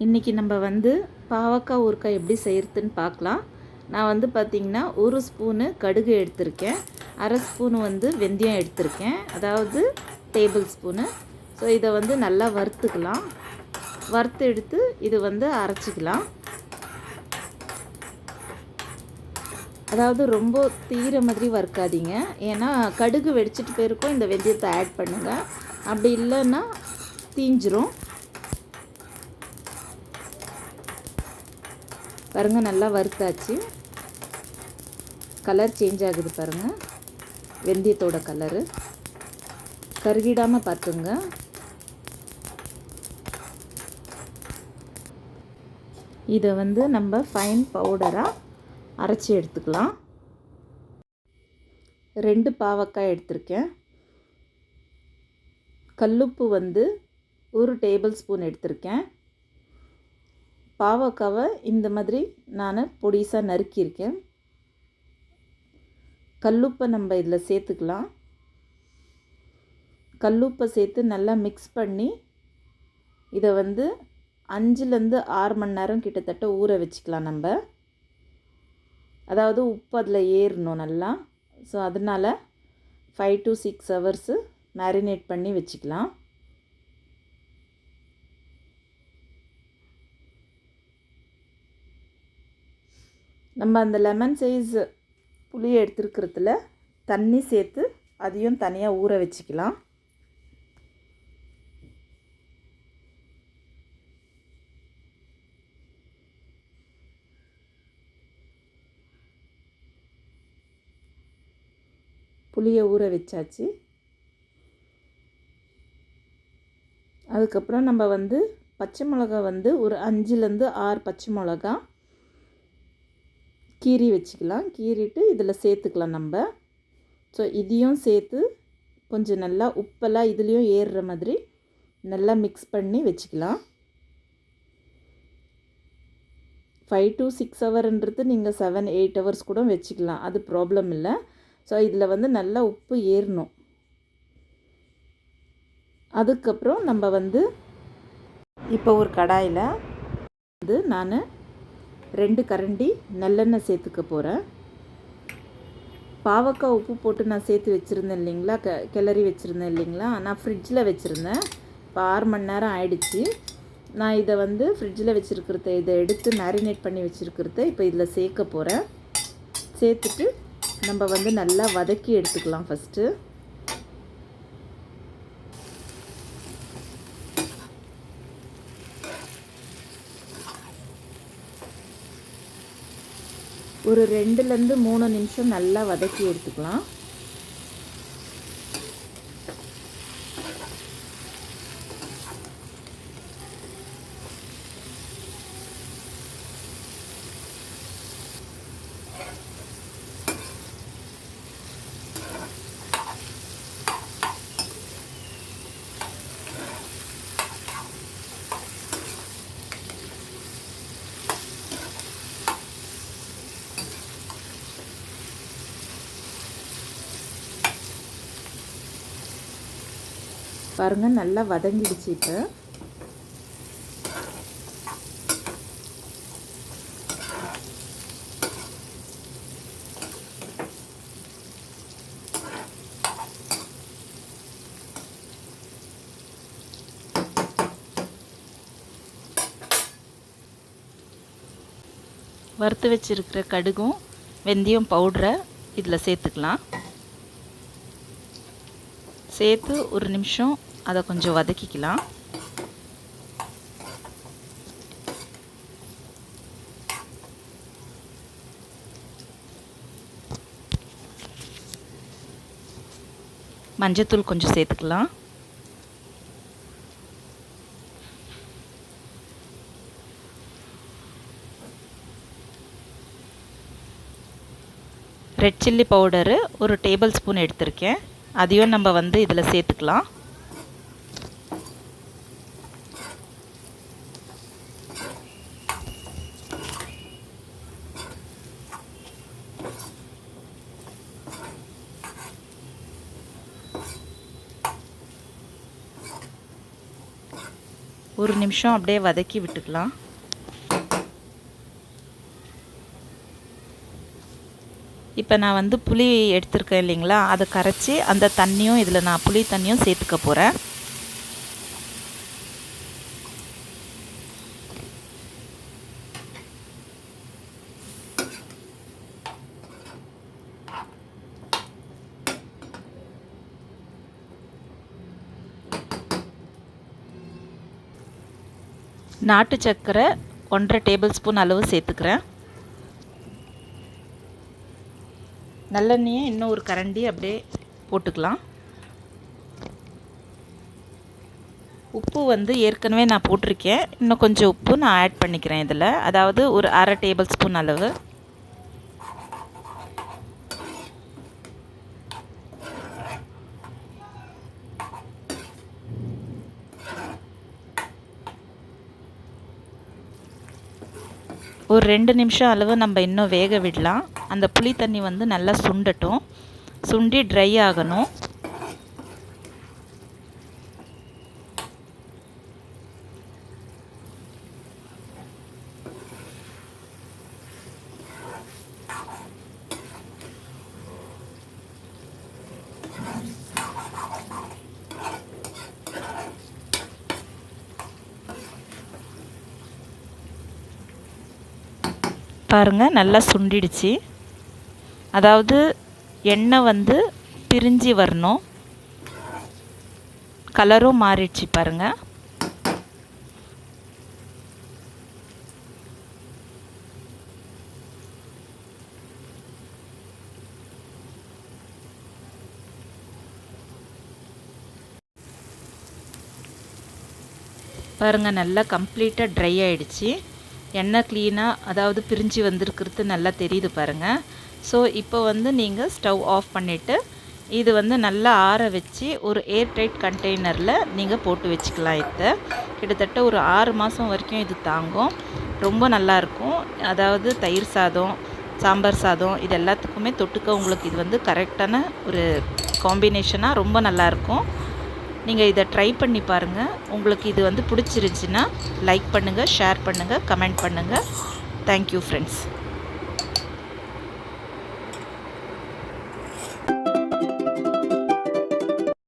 இன்றைக்கி நம்ம வந்து பாவக்காய் ஊறுக்காய் எப்படி செய்கிறதுன்னு பார்க்கலாம். நான் வந்து பார்த்திங்கன்னா ஒரு ஸ்பூனு கடுகு எடுத்திருக்கேன். அரை ஸ்பூனு வந்து வெந்தயம் எடுத்திருக்கேன். அதாவது டேபிள் ஸ்பூனு ஸோ இதை வந்து நல்லா வறுத்துக்கலாம். வறுத்து எடுத்து இது வந்து அரைச்சிக்கலாம். அதாவது ரொம்ப தீர மாதிரி வறுக்காதீங்க. ஏன்னா கடுகு வெடிச்சிட்டு போயிருக்கோம். இந்த வெந்தயத்தை ஆட் பண்ணுங்கள் அப்படி இல்லைன்னா தீஞ்சிரும். பாருங்கள் நல்லா வறுத்தாச்சு. கலர் சேஞ்ச் ஆகுது பாருங்கள் வெந்தயத்தோட கலரு கருகிடாமல் பார்த்துங்க. இதை வந்து நம்ம ஃபைன் பவுடராக அரைச்சி எடுத்துக்கலாம். ரெண்டு பாவக்காய் எடுத்திருக்கேன். கல்லுப்பு வந்து ஒரு டேபிள் ஸ்பூன் எடுத்திருக்கேன். பாவக்காவை இந்த மாதிரி நான் பொடிசாக நறுக்கியிருக்கேன். கல்லுப்பை நம்ம இதில் சேர்த்துக்கலாம். கல்லுப்பை சேர்த்து நல்லா மிக்ஸ் பண்ணி இதை வந்து அஞ்சுலேருந்து ஆறு மணி நேரம் கிட்டத்தட்ட ஊற வச்சுக்கலாம் நம்ம. அதாவது உப்பு அதில் ஏறணும் நல்லா. ஸோ அதனால் five to six hours marinate பண்ணி வச்சுக்கலாம். நம்ம அந்த லெமன் சைஸ் புளியை எடுத்துருக்கிறதுல தண்ணி சேர்த்து அதையும் தனியாக ஊற வச்சுக்கலாம். புளியை ஊற வச்சாச்சு. அதுக்கப்புறம் நம்ம வந்து பச்சை மிளகா வந்து ஒரு அஞ்சுலேருந்து ஆறு பச்சை மிளகா கீறி வச்சுக்கலாம். கீறிட்டு இதில் சேர்த்துக்கலாம் நம்ம. ஸோ இதையும் சேர்த்து கொஞ்சம் நல்லா உப்பெல்லாம் இதுலேயும் ஏறுற மாதிரி நல்லா மிக்ஸ் பண்ணி வச்சுக்கலாம். ஃபைவ் டு சிக்ஸ் ஹவர்ன்றது நீங்கள் செவன் எயிட் ஹவர்ஸ் கூட வச்சுக்கலாம். அது ப்ராப்ளம் இல்லை. ஸோ இதில் வந்து நல்லா உப்பு ஏறணும். அதுக்கப்புறம் நம்ம வந்து இப்போ ஒரு கடாயில் வந்து நான் ரெண்டு கரண்டி நல்லெண்ணெய் சேர்த்துக்க போகிறேன் பாவக்காய் உப்பு போட்டு நான் சேர்த்து வச்சுருந்தேன் இல்லைங்களா? க கிளறி வச்சுருந்தேன் இல்லைங்களா? நான் ஃப்ரிட்ஜில் வச்சுருந்தேன். இப்போ ஆறு மணி நேரம் ஆயிடுச்சு. நான் இதை வந்து ஃப்ரிட்ஜில் வச்சுருக்கிறத இதை எடுத்து மேரினேட் பண்ணி வச்சுருக்கிறத இப்போ இதில் சேர்க்க போகிறேன் சேர்த்துட்டு நம்ம வந்து நல்லா வதக்கி எடுத்துக்கலாம் ஃபஸ்ட்டு ஒரு ரெண்டுலேருந்து மூணு நிமிஷம் நல்லா வதக்கி எடுத்துக்கலாம். பாருங்கள் நல்லா வதங்கிடுச்சு இப்போ. வறுத்து வச்சுருக்கிற கடுகும் வெந்தயம் பவுடரை இதில் சேர்த்துக்கலாம். சேர்த்து ஒரு நிமிஷம் அதை கொஞ்சம் வதக்கிக்கலாம். மஞ்சத்தூள் கொஞ்சம் சேர்த்துக்கலாம். ரெட் சில்லி பவுடரு ஒரு டேபிள் ஸ்பூன் எடுத்திருக்கேன். அதையும் நம்ம வந்து இதில் சேர்த்துக்கலாம். ஒரு நிமிஷம் அப்படியே வதக்கி விட்டுக்கலாம். இப்போ நான் வந்து புளி எடுத்திருக்கேன் இல்லைங்களா? அதை கரைச்சி அந்த தண்ணியும் இதில் நான் புளி தண்ணியும் சேர்த்துக்க போகிறேன் நாட்டு சர்க்கரை ஒன்றரை டேபிள் ஸ்பூன் அளவு சேர்த்துக்கிறேன். நல்லெண்ணெயை இன்னும் ஒரு கரண்டி அப்படியே போட்டுக்கலாம். உப்பு வந்து ஏற்கனவே நான் போட்டிருக்கேன். இன்னும் கொஞ்சம் உப்பு நான் ஆட் பண்ணிக்கிறேன் இதில். அதாவது ஒரு அரை டேபிள் ஸ்பூன் அளவு. ஒரு ரெண்டு நிமிஷம் அளவு நம்ம இன்னும் வேக விடலாம். அந்த புளி தண்ணி வந்து நல்லா சுண்டட்டும். சுண்டி ட்ரை ஆகணும். பாருங்கள் நல்லா சுண்டிடுச்சு. அதாவது எண்ணெய் வந்து பிரிஞ்சு வரணும். கலரும் மாறிடுச்சு பாருங்கள் பாருங்கள் நல்லா கம்ப்ளீட்டாக ட்ரை ஆகிடுச்சி எண்ணெய் க்ளீனாக அதாவது பிரிஞ்சு வந்திருக்கிறது நல்லா தெரியுது பாருங்கள் ஸோ இப்போ வந்து நீங்கள் ஸ்டவ் ஆஃப் பண்ணிவிட்டு இது வந்து நல்லா ஆற வச்சு ஒரு ஏர் டைட் கண்டெய்னரில் நீங்கள் போட்டு வச்சுக்கலாம் இதை. கிட்டத்தட்ட ஒரு ஆறு மாதம் வரைக்கும் இது தாங்கும். ரொம்ப நல்லாயிருக்கும் அதாவது தயிர் சாதம் சாம்பார் சாதம் இது எல்லாத்துக்குமே தொட்டுக்க உங்களுக்கு இது வந்து கரெக்டான ஒரு காம்பினேஷனாக ரொம்ப நல்லாயிருக்கும் நீங்கள் இதை ட்ரை பண்ணி பாருங்கள் உங்களுக்கு இது வந்து பிடிச்சிருந்துச்சின்னா லைக் பண்ணுங்கள் ஷேர் பண்ணுங்கள் கமெண்ட் பண்ணுங்கள் தேங்க்யூ ஃப்ரெண்ட்ஸ்